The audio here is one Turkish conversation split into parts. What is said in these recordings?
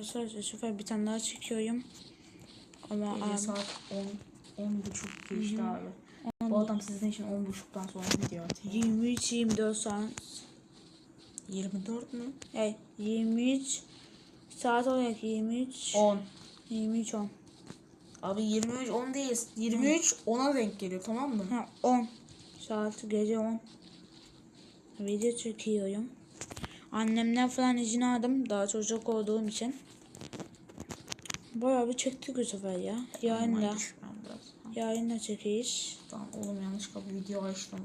Arkadaşlar sefer bir tane daha çekiyorum. Ama Gece abi, saat 10 10 buçuk geçti abi. Bu adam sizin için 10 buçuktan sonra video atıyor. 23 24 saat. 24 mü? Evet 23 saat olarak 23 10. 23 10. Abi 23 10 değil. 23 10'a denk geliyor tamam mı? Ha 10 saat gece 10. Video çekiyorum. Annemden falan izin aldım daha çocuk olduğum için. Bayağı bir çektik bu sefer ya. Yarın da çekeyiz. Tamam oğlum yanlışlıkla bir video açtım.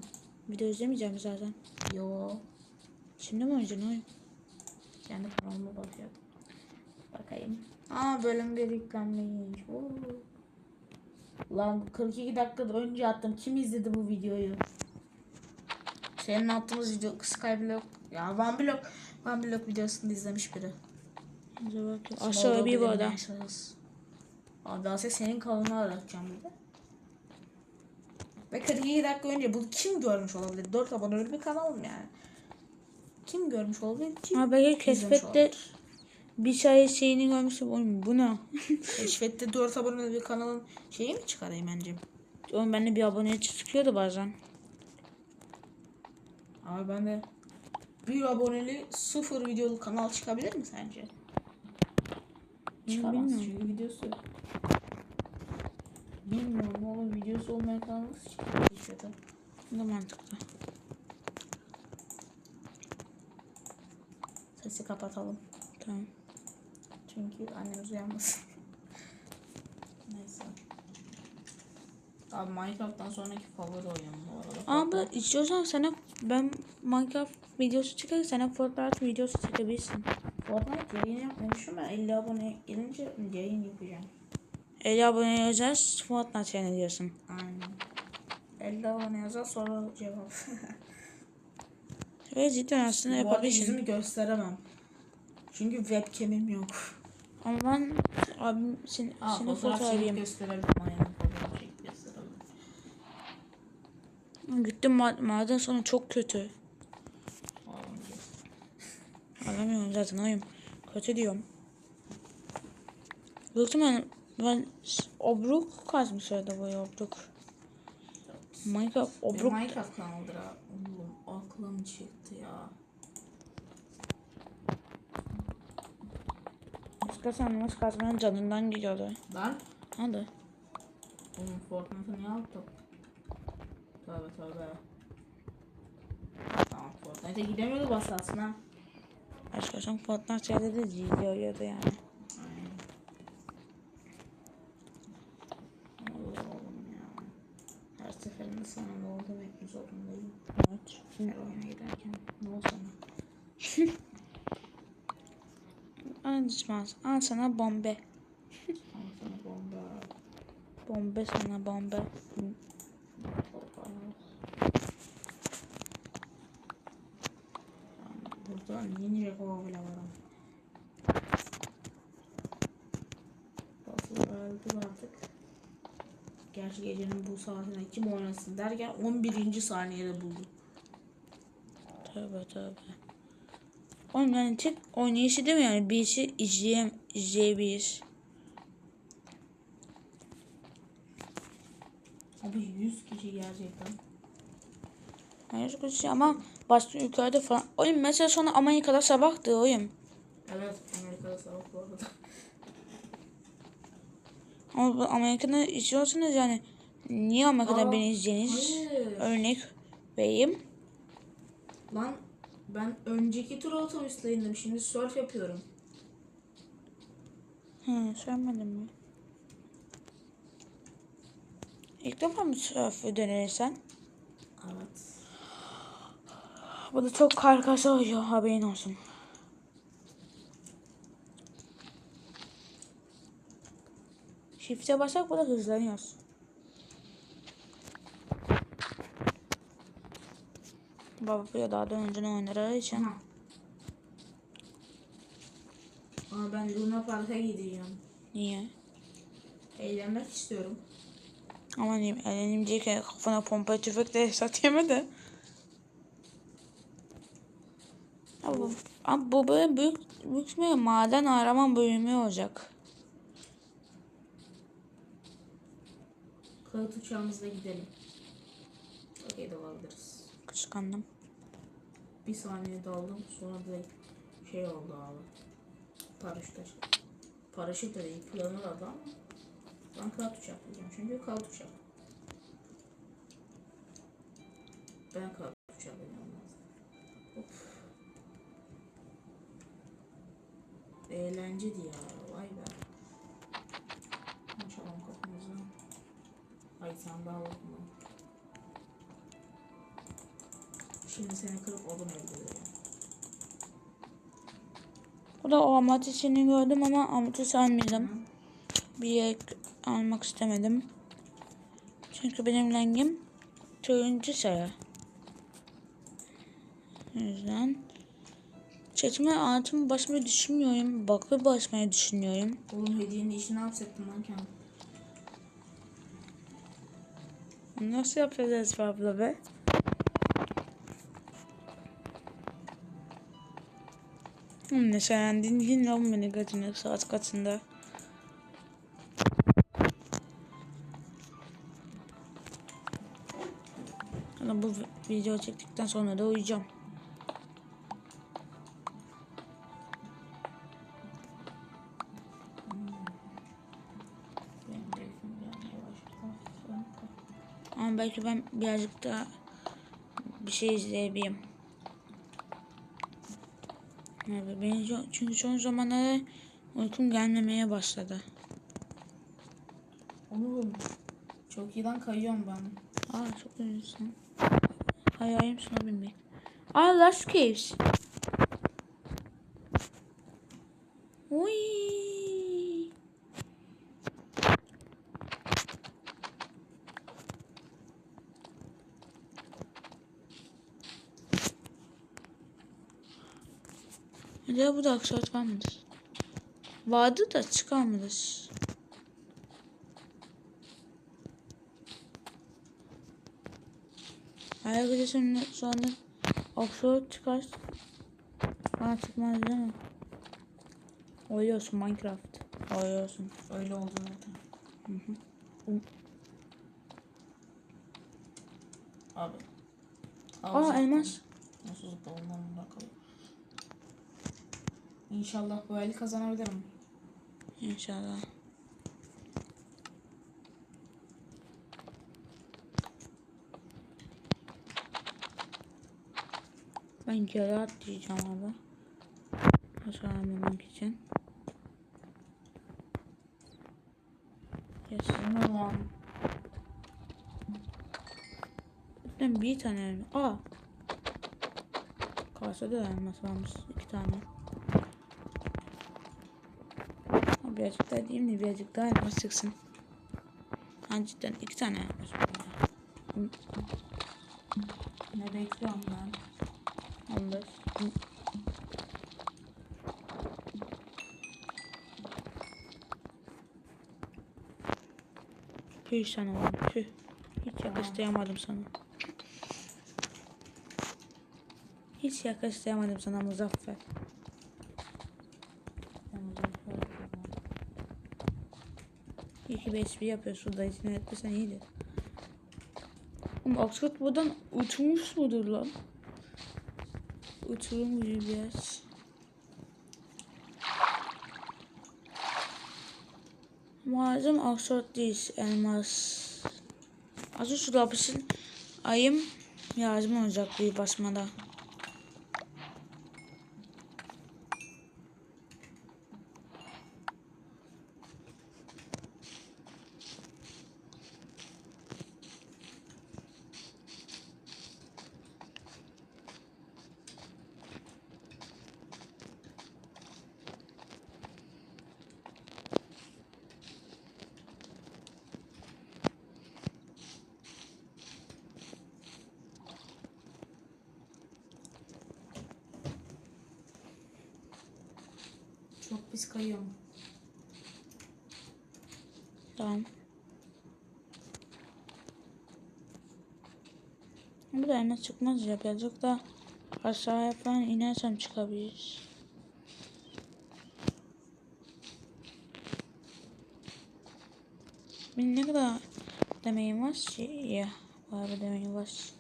Video izlemeyeceğim zaten. Yo. Şimdi mi oynayacaksın oyun? Kendi kanalıma bakıyordum. Bakayım. Aa bölüm bir yüklenmiş. Lan 42 dakika önce attım. Kim izledi bu videoyu? Senin attığımız video Skyblock. Ya One Block. One Block videosunu izlemiş biri. Aşağı bir bu arada. Abi Asya senin kanalını aratacağım bir de. Ve 42 dakika önce bu kim görmüş olabilir? 4 aboneli bir kanal mı yani? Kim görmüş olabilir? Kim Ama belki keşfette bir şey şeyini görmüştüm. Oğlum bu ne? Keşfette 4 aboneli bir kanalın şeyi mi çıkarayım bence? Oğlum bende bir abone çıkıyordu bazen. Abi ben de bir aboneli sıfır videolu kanal çıkabilir mi sence? Çıkamaz bilmiyorum. çünkü videosu. Bilmiyorum oğlum videosu olmayan kanal nasıl çıkıyor keşfete? Bu da mantıklı. Sesi kapatalım. Tamam. Çünkü annemiz uyanmasın. Neyse. Abi Minecraft'tan sonraki favori oyunum bu arada. Ama istiyorsan sana ben Minecraft videosu çıkar sana Fortnite videosu çekebilirsin. Fortnite yayın yapmayı düşünme. 50 abone gelince yayın yapacağım. 50 abone yazacağız Fortnite yani diyorsun. Aynen. 50 abone yazar sonra cevap. Ve cidden aslında Bu arada yapabilirsin. yüzümü gösteremem. Çünkü webcam'im yok. Ama ben abim sen, Aa, senin fotoğraf çekip gösterebilirim. Aynen fotoğraf çekip gösterebilirim. Gittim ma maden sonu çok kötü. Alamıyorum zaten oyum. Kötü diyorum. Yoksa ben, ben obruk kazmış orada bu obruk. Minecraft Bir obruk. Minecraft kanalıdır ha. Oğlum aklım çıktı ya. Başka sanılmaz kazmanın canından gidiyordu. Lan. Hadi. Oğlum Fortnite'ı niye aldık? Tövbe tövbe. Tamam Fortnite'a gidemiyordu basarsın ha. Başka son Fortnite şeyde de gidiyordu yani. Aynen. Allah'ım ya. Her seferinde sana ne oldu demek zorundayım. Evet. Her oyuna giderken ne oldu sana? Anlatmaz. Al sana bombe. Ama sana bomba. Bombe sana bombe. Burada yeni rekor bile var ama. Basılı öldüm artık. Gerçi gecenin bu saatinde kim oynasın derken 11. saniyede buldum. Tövbe tövbe. Oğlum yani tek oynayışı değil mi yani? Birisi izleyem, izleyebilir. Abi 100 kişi gerçekten. Hayır kötü ama başka yukarıda falan. Oyun mesela sonra Amerika'da sabahtı oyun. Evet Amerika'da savaş bu arada. Ama Amerika'da izliyorsunuz yani. Niye Amerika'da Aa, beni izleyiniz? hayır. Örnek vereyim. Lan ben önceki tur otobüsle indim. Şimdi surf yapıyorum. Hı, söylemedim mi? İlk defa mı sörfü denirsen? Evet. Bu da çok kargaşa oluyor haberin olsun. Shift'e basak bu da hızlanıyoruz. Baba böyle daha da önceden oynar için. Aha. Ama ben Luna Park'a gideceğim. Niye? Eğlenmek istiyorum. Aman diyeyim eğlenim diye ki kafana pompa tüfek de esat yeme de. Bu, ama bu böyle büyük büyük ihtimalle maden arama bölümü olacak. Kağıt uçağımızla gidelim. Okey dalabiliriz. Kıskandım. Bir saniye daldım sonra direkt şey oldu abi. Paraşüt açtı. Paraşüt de değil planı vardı ama ben kağıt uçak diyeceğim çünkü kağıt uçak. Ben kağıt Eğlenceli ya vay be. Açalım kapımızı. Ay sen daha bakma. Şimdi seni kırıp odun öldürüyorum. Burada o amatisini gördüm ama amatis almayacağım. Bir yer almak istemedim. Çünkü benim rengim turuncu sarı. O yüzden çeşme altımı basmayı düşünmüyorum. Bakır basmayı düşünüyorum. Oğlum hediyenin işini hapsettim lan kendim. Nasıl yapacağız abla be? Hmm, ne sen dinledin lan beni götünü saat kaçında? Ama bu vi- video çektikten sonra da uyuyacağım. Belki ben birazcık daha bir şey izleyebilirim. Abi benim çünkü son zamanlarda uykum gelmemeye başladı. Oğlum çok iyiden kayıyorum ben. Aa çok güzelsin. Hayalim sana binmek. Aa Last Caves. Uy. Bu da mıdır? Vardı da çıkarmadır. Hayal gecesinin sonra offroad çıkar. Bana çıkmaz değil mi? Oynuyorsun Minecraft. Oynuyorsun. Öyle oldu zaten. Abi. Aa elmas. Nasıl zıplamamdan bakalım. İnşallah bu eli kazanabilirim. İnşallah. Ben geri atlayacağım abi. Hasar için. Yes. Ne lan? Ben bir tane elma. Aa. Kasada da elmas varmış. iki tane. Birazcık daha diyeyim de birazcık daha elmas çıksın. Ha cidden iki tane elmas. Ne bekliyorum ben? Olur. Tüh sana oğlum tüh. Hiç yakıştıramadım sana. Hiç yakıştıramadım sana Muzaffer. Ben uzak yapıyorum. İyi ki bir espri yapıyorsun da içine etmesen iyiydi. Ama Oxford buradan uçmuş mudur lan? Uçurum gibi biraz. Malzem Oxford değil, elmas. Az şu lapisin ayım yardım olacak bir basmada. Biz kayıyorum. Tamam. Bu da ine çıkmaz ya. Birazcık da aşağıya falan inersem çıkabilir. Benim ne kadar demeyi var ki? Ya, var demeyi var.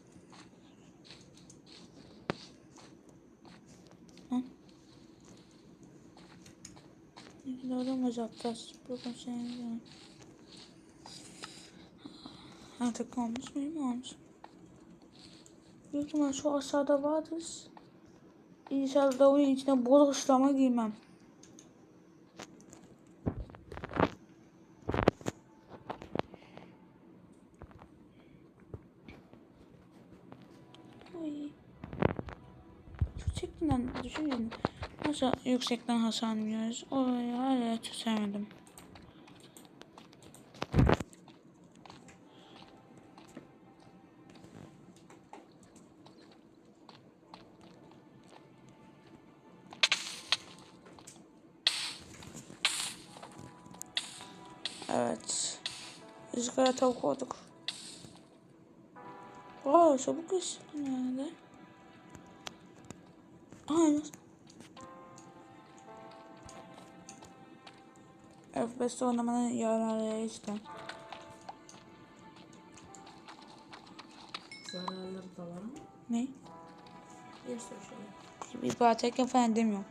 Uzaktaş. Bakın senin Artık olmuş muyum? Olmuş. Büyük ihtimal şu aşağıda vardır. İnşallah oyun içine bodoslama giymem. Yüksekten düşünün. Nasıl yüksekten hasarlıyoruz? Orayı hala çözemedim. Evet. Izgara tavuk olduk. Aa çabuk ısıttın herhalde. FPS oynamanın yararları işte. Zararları da var mı? Ne? Bir sürü şey. Bir parçayken falan demiyorum.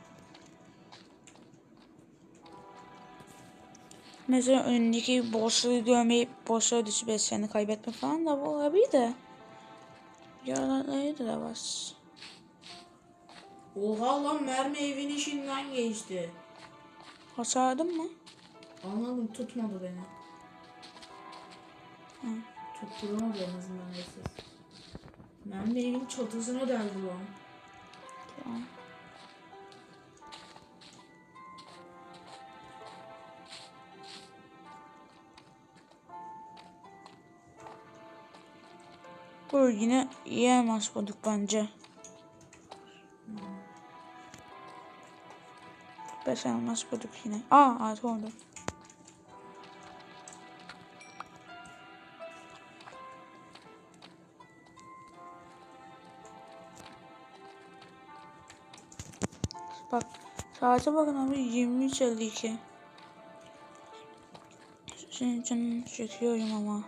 Mesela önündeki boşluğu görmeyip boşluğa düşüp eşyanı kaybetme falan da bu olabilir de. Yararları da var. Oha lan mermi evin içinden geçti. Hasardın mı? Anladım tutmadı beni. Hı. Tutturamadı en azından neyse. Mermi evin çatısına deldi lan. Tamam. Bu yine iyi elmas bulduk bence. Beş elmas bulduk yine. Aa altı oldu. Bak saate bakın abi 23.52. Senin için çekiyorum ama.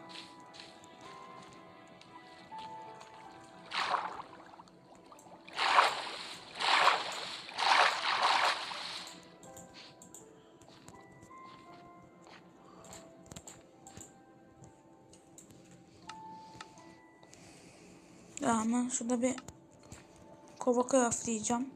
Ya hemen şurada bir kova craftlayacağım.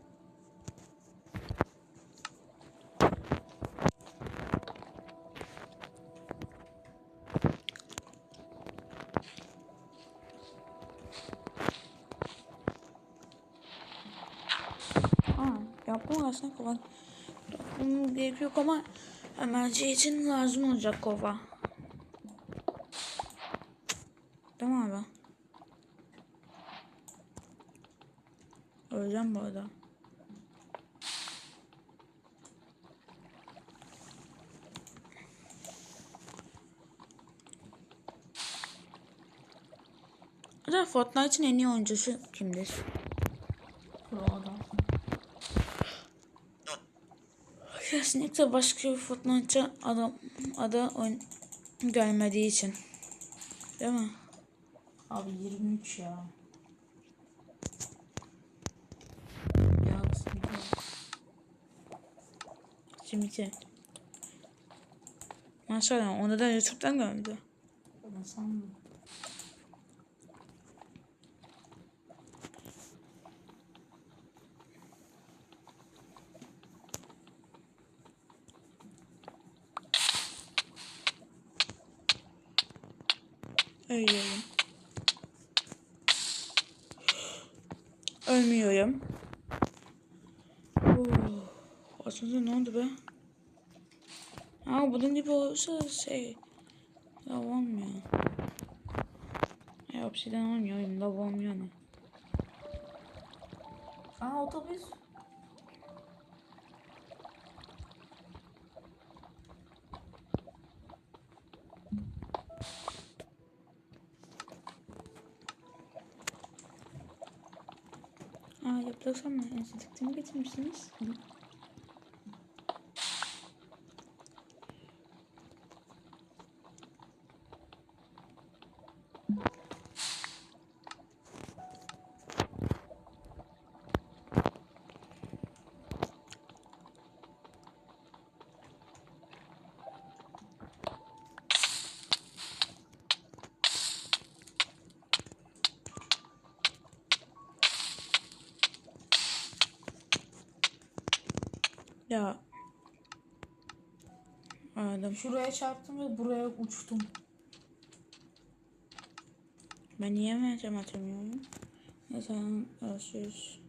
Yaptım aslında kova. Yapmam gerek yok ama emerci için lazım olacak kova. Değil mi abi? Öleceğim bu arada. Fortnite'ın en iyi oyuncusu kimdir? Pro adam. Kesinlikle başka bir Fortnite'cı adam adı oyun gelmediği için. Değil mi? Abi 23 ya. Ya. Simiti. Maşallah onu da YouTube'dan gördü. Ben sandım. Ölüyorum. Ölmüyorum. Az önce ne oldu be? Aa bunun gibi olsa şey... Ya olmuyor. Ya obsidian olmuyor. Oyunda olmuyor ne? Aa otobüs. Yapacaksam mı? Enstetikten getirmişsiniz. Ya. Aradım. Şuraya çarptım ve buraya uçtum. Ben niye mercem atamıyorum? Neyse görüşürüz.